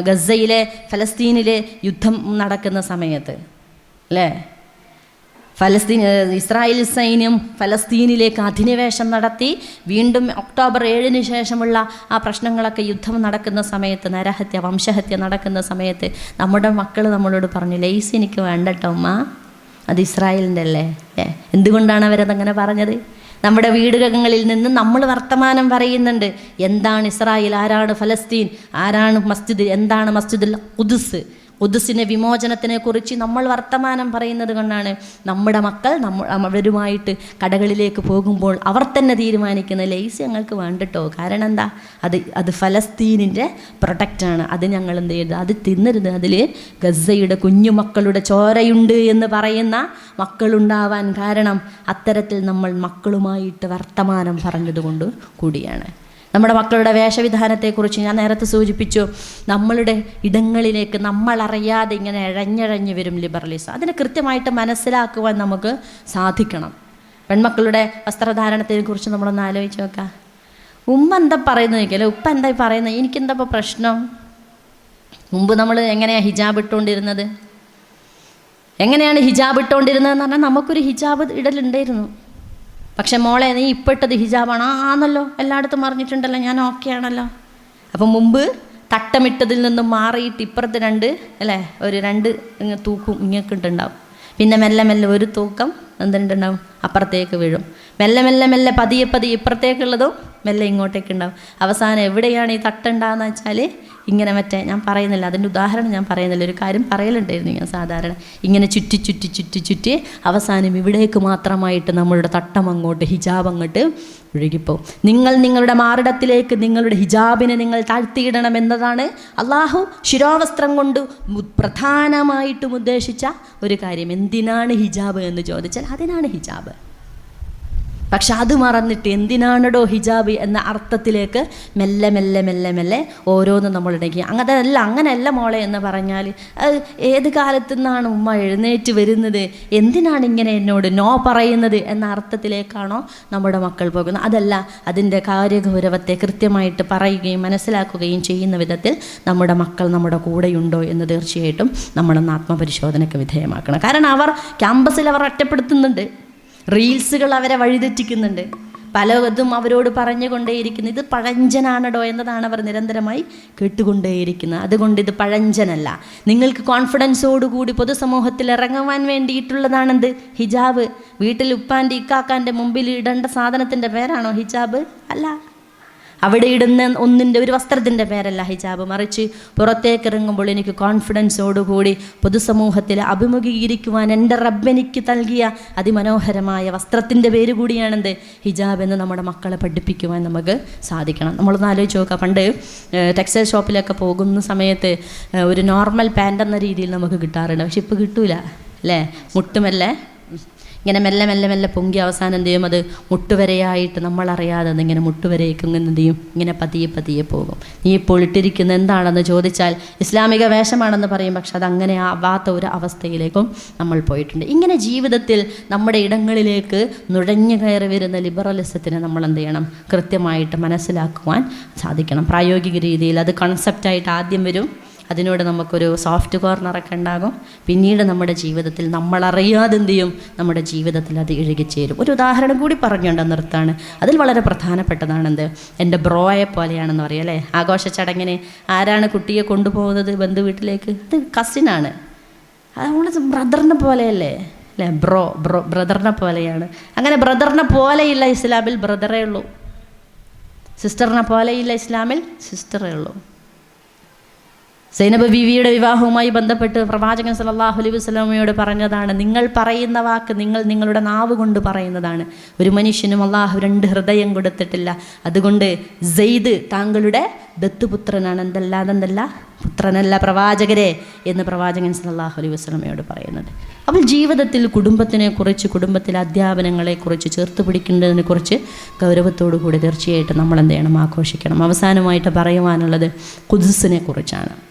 ഗസയിലെ ഫലസ്തീനിലെ യുദ്ധം നടക്കുന്ന സമയത്ത് അല്ലേ? ഫലസ്തീൻ ഇസ്രായേൽ സൈന്യം ഫലസ്തീനിലേക്ക് അധിനിവേശം നടത്തി. വീണ്ടും ഒക്ടോബർ ഏഴിന് ശേഷമുള്ള ആ പ്രശ്നങ്ങളൊക്കെ യുദ്ധം നടക്കുന്ന സമയത്ത് നരഹത്യ വംശഹത്യ നടക്കുന്ന സമയത്ത് നമ്മുടെ മക്കൾ നമ്മളോട് പറഞ്ഞു ലേസ് എനിക്ക് വേണ്ടട്ടോ അമ്മ അത് ഇസ്രായേലിന്റെ അല്ലേ? എന്തുകൊണ്ടാണ് അവരതങ്ങനെ പറഞ്ഞത്? നമ്മുടെ വീടുകളിൽ നിന്ന് നമ്മൾ വർത്തമാനം പറയുന്നുണ്ട് എന്താണ് ഇസ്രായേൽ? ആരാണ് ഫലസ്തീൻ? ആരാണ് മസ്ജിദ്? എന്താണ് മസ്ജിദുൽ ഖുദ്സ്? ഖുദ്സിന്റെ വിമോചനത്തിനെ കുറിച്ച് നമ്മൾ വർത്തമാനം പറയുന്നത് കൊണ്ടാണ് നമ്മുടെ മക്കൾ നമ്മൾ അവരുമായിട്ട് കടകളിലേക്ക് പോകുമ്പോൾ അവർ തന്നെ തീരുമാനിക്കുന്ന ലേസ് ഞങ്ങൾക്ക് വേണ്ടിട്ടോ? കാരണം എന്താ? അത് അത് ഫലസ്തീനിന്റെ പ്രൊട്ടക്റ്റാണ് അത് ഞങ്ങൾ എന്ത് ചെയ്യരുത്? അത് തിന്നരുത്. അതിൽ ഗസയുടെ കുഞ്ഞുമക്കളുടെ ചോരയുണ്ട് എന്ന് പറയുന്ന മക്കളുണ്ടാവാൻ കാരണം അത്തരത്തിൽ നമ്മൾ മക്കളുമായിട്ട് വർത്തമാനം പറഞ്ഞതുകൊണ്ട് കൂടിയാണ്. നമ്മുടെ മക്കളുടെ വേഷവിധാനത്തെക്കുറിച്ച് ഞാൻ നേരത്തെ സൂചിപ്പിച്ചു. നമ്മളുടെ ഇടങ്ങളിലേക്ക് നമ്മളറിയാതെ ഇങ്ങനെ ഇഴഞ്ഞഴഞ്ഞ് വരും ലിബറലിസം. അതിനെ കൃത്യമായിട്ട് മനസ്സിലാക്കുവാൻ നമുക്ക് സാധിക്കണം. പെൺമക്കളുടെ വസ്ത്രധാരണത്തെക്കുറിച്ച് നമ്മളൊന്ന് ആലോചിച്ച് നോക്കാം. ഉമ്മ എന്താ പറയുന്നത് ചോദിക്കല്ലേ? ഉപ്പ എന്താ പറയുന്നത്? എനിക്കെന്താ പ്രശ്നം? മുമ്പ് നമ്മൾ എങ്ങനെയാണ് ഹിജാബ് ഇട്ടുകൊണ്ടിരുന്നത്? എങ്ങനെയാണ് ഹിജാബ് ഇട്ടുകൊണ്ടിരുന്നതെന്ന് പറഞ്ഞാൽ നമുക്കൊരു ഹിജാബ് ഇടലുണ്ടായിരുന്നു. പക്ഷെ മോളെ നീ ഇപ്പോഴത്തത് ഹിജാബാണ്. ആ ആണല്ലോ എല്ലായിടത്തും പറഞ്ഞിട്ടുണ്ടല്ലോ ഞാൻ ഓക്കെ ആണല്ലോ. അപ്പം മുമ്പ് തട്ടമിട്ടതിൽ നിന്നും മാറിയിട്ട് ഇപ്പുറത്ത് രണ്ട് അല്ലേ ഒരു രണ്ട് ഇങ്ങ് തൂക്കും ഇങ്ങക്കിട്ടുണ്ടാവും പിന്നെ മെല്ലെ മെല്ലെ ഒരു തൂക്കം എന്തുണ്ടാവും? അപ്പുറത്തേക്ക് വീഴും. മെല്ലെ മെല്ലെ മെല്ലെ പതിയെ പതിയെ ഇപ്പുറത്തേക്കുള്ളതും മെല്ലെ ഇങ്ങോട്ടേക്ക് ഉണ്ടാവും. അവസാനം എവിടെയാണ് ഈ തട്ടുണ്ടാകുന്ന വെച്ചാൽ ഇങ്ങനെ മറ്റേ ഞാൻ പറയുന്നില്ല അതിന്റെ ഉദാഹരണം ഞാൻ പറയുന്നില്ല ഒരു കാര്യം പറയലുണ്ടായിരുന്നു ഞാൻ സാധാരണ. ഇങ്ങനെ ചുറ്റി ചുറ്റി ചുറ്റി ചുറ്റി അവസാനം ഇവിടേക്ക് മാത്രമായിട്ട് നമ്മളുടെ തട്ടം അങ്ങോട്ട് ഹിജാബ് അങ്ങോട്ട് ഒഴുകിപ്പോവും. നിങ്ങൾ നിങ്ങളുടെ മാറിടത്തിലേക്ക് നിങ്ങളുടെ ഹിജാബിനെ നിങ്ങൾ താഴ്ത്തിയിടണം എന്നതാണ് അള്ളാഹു ശിരോവസ്ത്രം കൊണ്ട് പ്രധാനമായിട്ടും ഉദ്ദേശിച്ച ഒരു കാര്യം. എന്തിനാണ് ഹിജാബ് എന്ന് ചോദിച്ചാൽ അതിനാണ് ഹിജാബ്. പക്ഷെ അത് മറന്നിട്ട് എന്തിനാണടോ ഹിജാബ് എന്ന അർത്ഥത്തിലേക്ക് മെല്ലെ മെല്ലെ മെല്ലെ മെല്ലെ ഓരോന്നും നമ്മൾ ഇടയ്ക്കുക അങ്ങനെ അല്ല അങ്ങനെയല്ല മോളെ എന്ന് പറഞ്ഞാൽ ഏത് കാലത്തു നിന്നാണ് ഉമ്മ എഴുന്നേറ്റ് വരുന്നത്? എന്തിനാണ് ഇങ്ങനെ എന്നോട് നോ പറയുന്നത് എന്ന അർത്ഥത്തിലേക്കാണോ നമ്മുടെ മക്കൾ പോകുന്നത്. അതല്ല അതിന്റെ കാര്യഗൗരവത്തെ കൃത്യമായിട്ട് പറയുകയും മനസ്സിലാക്കുകയും ചെയ്യുന്ന വിധത്തിൽ നമ്മുടെ മക്കൾ നമ്മുടെ കൂടെയുണ്ടോ എന്ന് തീർച്ചയായിട്ടും നമ്മളൊന്ന് ആത്മപരിശോധനയ്ക്ക് വിധേയമാക്കണം. കാരണം അവർ ക്യാമ്പസിൽ അവർ ഒറ്റപ്പെടുത്തുന്നുണ്ട്. റീൽസുകൾ അവരെ വഴിതെറ്റിക്കുന്നുണ്ട്. പലതും അവരോട് പറഞ്ഞുകൊണ്ടേയിരിക്കുന്നു. ഇത് പഴഞ്ചനാണടോ എന്നതാണ് അവർ നിരന്തരമായി കേട്ടുകൊണ്ടേയിരിക്കുന്നത്. അതുകൊണ്ട് ഇത് പഴഞ്ചനല്ല. നിങ്ങൾക്ക് കോൺഫിഡൻസോടുകൂടി പൊതുസമൂഹത്തിൽ ഇറങ്ങുവാൻ വേണ്ടിയിട്ടുള്ളതാണെന്ത്? ഹിജാബ്. വീട്ടിൽ ഉപ്പാന്റെ ഇക്കാക്കാന്റെ മുമ്പിൽ ഇടേണ്ട സാധനത്തിന്റെ പേരാണോ ഹിജാബ്? അല്ല. അവിടെ ഇടുന്ന ഒന്നിന്റെ ഒരു വസ്ത്രത്തിന്റെ പേരല്ല ഹിജാബ്. മറിച്ച് പുറത്തേക്ക് ഇറങ്ങുമ്പോൾ എനിക്ക് കോൺഫിഡൻസോടുകൂടി പൊതുസമൂഹത്തിൽ അഭിമുഖീകരിക്കുവാൻ എന്റെ റബ്ബെനിക്ക് നൽകിയ അതിമനോഹരമായ വസ്ത്രത്തിന്റെ പേര് കൂടിയാണെന്ത്? ഹിജാബ് എന്ന് നമ്മുടെ മക്കളെ പഠിപ്പിക്കുവാൻ നമുക്ക് സാധിക്കണം. നമ്മളൊന്ന് ആലോചിച്ച് നോക്കാം. പണ്ട് ടെക്സ്റ്റൈൽ ഷോപ്പിലൊക്കെ പോകുന്ന സമയത്ത് ഒരു നോർമൽ പാന്റ് എന്ന രീതിയിൽ നമുക്ക് കിട്ടാറുണ്ട്. പക്ഷെ ഇപ്പോൾ കിട്ടൂല അല്ലേ? മുട്ടുമല്ലേ? ഇങ്ങനെ മെല്ലെ മെല്ലെ മെല്ലെ പൊങ്കി അവസാനം എന്ത് ചെയ്യും? അത് മുട്ടുവരെയായിട്ട് നമ്മളറിയാതെ അതിങ്ങനെ മുട്ടുവരേക്കും ഇങ്ങനെ എന്ത് ചെയ്യും? ഇങ്ങനെ പതിയെ പതിയെ പോകും. നീ ഇപ്പോൾ ഇട്ടിരിക്കുന്ന എന്താണെന്ന് ചോദിച്ചാൽ ഇസ്ലാമിക വേഷമാണെന്ന് പറയും. പക്ഷെ അത് അങ്ങനെ ആവാത്ത ഒരു അവസ്ഥയിലേക്കും നമ്മൾ പോയിട്ടുണ്ട്. ഇങ്ങനെ ജീവിതത്തിൽ നമ്മുടെ ഇടങ്ങളിലേക്ക് നുഴഞ്ഞു കയറി വരുന്ന ലിബറലിസത്തിനെ നമ്മൾ എന്ത് ചെയ്യണം? കൃത്യമായിട്ട് മനസ്സിലാക്കുവാൻ സാധിക്കണം. പ്രായോഗിക രീതിയിൽ അത് കൺസെപ്റ്റായിട്ട് ആദ്യം വരും. അതിനോട് നമുക്കൊരു സോഫ്റ്റ് കോർണറൊക്കെ ഉണ്ടാകും. പിന്നീട് നമ്മുടെ ജീവിതത്തിൽ നമ്മളറിയാതെ എന്ത് ചെയ്യും? നമ്മുടെ ജീവിതത്തിൽ അത് ഇഴുകിച്ചേരും ഒരു ഉദാഹരണം കൂടി പറഞ്ഞുകൊണ്ട് നിർത്താണ്. അതിൽ വളരെ പ്രധാനപ്പെട്ടതാണെന്ത്? എന്റെ ബ്രോയെ പോലെയാണെന്ന് പറയും അല്ലേ? ആഘോഷ ചടങ്ങിന് ആരാണ് കുട്ടിയെ കൊണ്ടുപോകുന്നത് ബന്ധു വീട്ടിലേക്ക്? അത് കസിനാണ് അത് നമ്മൾ ബ്രദറിനെ പോലെയല്ലേ? അല്ലേ? ബ്രോ ബ്രോ ബ്രദറിനെ പോലെയാണ്. അങ്ങനെ ബ്രദറിനെ പോലെയില്ല ഇസ്ലാമിൽ ബ്രദറേ ഉള്ളൂ. സിസ്റ്ററിനെ പോലെയില്ല ഇസ്ലാമിൽ സിസ്റ്ററേ ഉള്ളൂ. സൈനബ ബീവിയുടെ വിവാഹവുമായി ബന്ധപ്പെട്ട് പ്രവാചകൻ സല്ലല്ലാഹു അലൈഹി വസല്ലമയോട് പറഞ്ഞതാണ് നിങ്ങൾ പറയുന്ന വാക്ക് നിങ്ങൾ നിങ്ങളുടെ നാവ് കൊണ്ട് പറയുന്നതാണ്. ഒരു മനുഷ്യനും അള്ളാഹു രണ്ട് ഹൃദയം കൊടുത്തിട്ടില്ല. അതുകൊണ്ട് സെയ്ദ് താങ്കളുടെ ദത്തുപുത്രനാണ്. എന്തല്ലാതെന്തല്ല പുത്രനല്ല പ്രവാചകരെ എന്ന് പ്രവാചകൻ സല്ലല്ലാഹു അലൈഹി വസ്ലമയോട് പറയുന്നത് അപ്പോൾ ജീവിതത്തിൽ കുടുംബത്തിനെ കുറിച്ച് കുടുംബത്തിലെ അധ്യാപനങ്ങളെക്കുറിച്ച് ചേർത്ത് പിടിക്കേണ്ടതിനെ കുറിച്ച് ഗൗരവത്തോടു കൂടി തീർച്ചയായിട്ടും നമ്മൾ എന്ത് ചെയ്യണം? ആഘോഷിക്കണം. അവസാനമായിട്ട് പറയുവാനുള്ളത് കുതിസിനെ കുറിച്ചാണ്.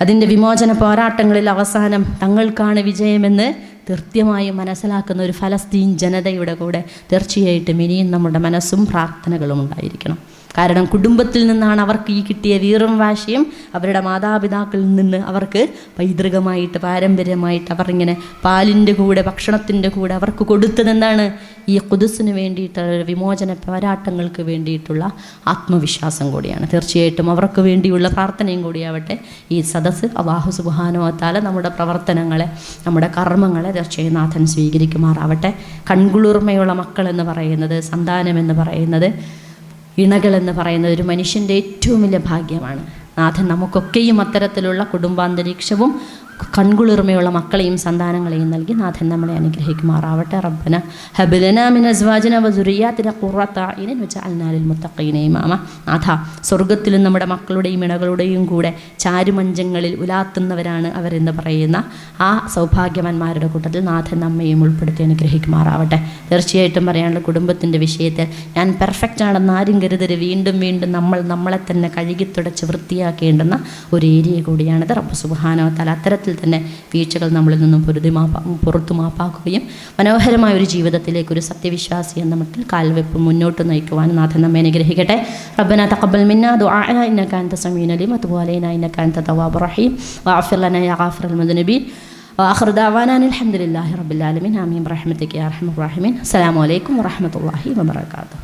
അതിന്റെ വിമോചന പോരാട്ടങ്ങളിൽ അവസാനം തങ്ങൾക്കാണ് വിജയമെന്ന് കൃത്യമായി മനസ്സിലാക്കുന്ന ഒരു ഫലസ്തീൻ ജനതയുടെ കൂടെ തീർച്ചയായിട്ടും ഇനിയും നമ്മുടെ മനസ്സും പ്രാർത്ഥനകളും ഉണ്ടായിരിക്കണം. കാരണം കുടുംബത്തിൽ നിന്നാണ് അവർക്ക് ഈ കിട്ടിയ വീറും വാശിയും അവരുടെ മാതാപിതാക്കളിൽ നിന്ന് അവർക്ക് പൈതൃകമായിട്ട് പാരമ്പര്യമായിട്ട് അവർ ഇങ്ങനെ പാലിന്റെ കൂടെ ഭക്ഷണത്തിന്റെ കൂടെ അവർക്ക് കൊടുത്തതെന്താണ് ഈ കുതിസിന് വേണ്ടിയിട്ടുള്ള വിമോചന പോരാട്ടങ്ങൾക്ക് വേണ്ടിയിട്ടുള്ള ആത്മവിശ്വാസം കൂടിയാണ്. തീർച്ചയായിട്ടും അവർക്ക് വേണ്ടിയുള്ള പ്രാർത്ഥനയും കൂടിയാവട്ടെ. ഈ സദസ്സ് അള്ളാഹു സുബാനുവത്താല നമ്മുടെ പ്രവർത്തനങ്ങളെ നമ്മുടെ കർമ്മങ്ങളെ തീർച്ചയായും നാഥൻ സ്വീകരിക്കുമാറാവട്ടെ. കൺകുളിർമയുള്ള മക്കൾ എന്ന് പറയുന്നത് സന്താനം എന്ന് പറയുന്നത് ഇണകൾ എന്ന് പറയുന്നത് ഒരു മനുഷ്യന്റെ ഏറ്റവും വലിയ ഭാഗ്യമാണ്. നാഥൻ നമുക്കൊക്കെയും അത്തരത്തിലുള്ള കുടുംബാന്തരീക്ഷവും കൺകുളിർമയുള്ള മക്കളെയും സന്താനങ്ങളെയും നൽകി നാഥൻ നമ്മളെ അനുഗ്രഹിക്കുമാറാവട്ടെ. റബ്ബന ഹബിലന മിൻ അസ്വാജിന വസുറിയാത്തിന ഖുറത്തായിനിൻ വജഅൽനാലിൽ മുത്തഖീന ഇമാമ. നാഥ സ്വർഗത്തിലും നമ്മുടെ മക്കളുടെയും ഇണകളുടെയും കൂടെ ചാരുമഞ്ചങ്ങളിൽ ഉലാത്തുന്നവരാണ് അവരെന്ന് പറയുന്ന ആ സൗഭാഗ്യവാന്മാരുടെ കൂട്ടത്തിൽ നാഥൻ നമ്മയും ഉൾപ്പെടുത്തി അനുഗ്രഹിക്കുമാറാവട്ടെ. തീർച്ചയായിട്ടും പറയാനുള്ള കുടുംബത്തിന്റെ വിഷയത്തിൽ ഞാൻ പെർഫെക്റ്റ് ആണെന്ന് ആരും കരുതരുത്. വീണ്ടും വീണ്ടും നമ്മൾ നമ്മളെ തന്നെ കഴുകി തുടച്ച് വൃത്തിയാക്കേണ്ടുന്ന ഒരു ഏരിയ കൂടിയാണിത്. റബ്ബ് സുബാനോ തല അത്തരത്തിൽ തന്നെ വീഴ്ചകൾ നമ്മളിൽ നിന്നും പൊരുതി മാപ്പാ പുറത്തു മാപ്പാക്കുകയും മനോഹരമായ ഒരു ജീവിതത്തിലേക്ക് ഒരു സത്യവിശ്വാസി എന്ന മട്ടിൽ കാൽവെപ്പ് മുന്നോട്ട് നയിക്കുവാൻ നാഥൻ നമ്മെ അനുഗ്രഹിക്കട്ടെ റബ്ബന തഖബ്ബൽ മിന്ന ദുആഅന ഇന്നക അൻത സമീഉൽ അലീം വതുബ് അലൈനാ ഇന്നക അൻത തവ്വാബുർ റഹീം വഅഫിർ ലനാ യാ ഗാഫിറൽ മുദ്നിബീൻ وآخر دعوانا أن الحمد لله رب العالمين آمين برحمتك يا أرحم الراحمين السلام عليكم ورحمة الله وبركاته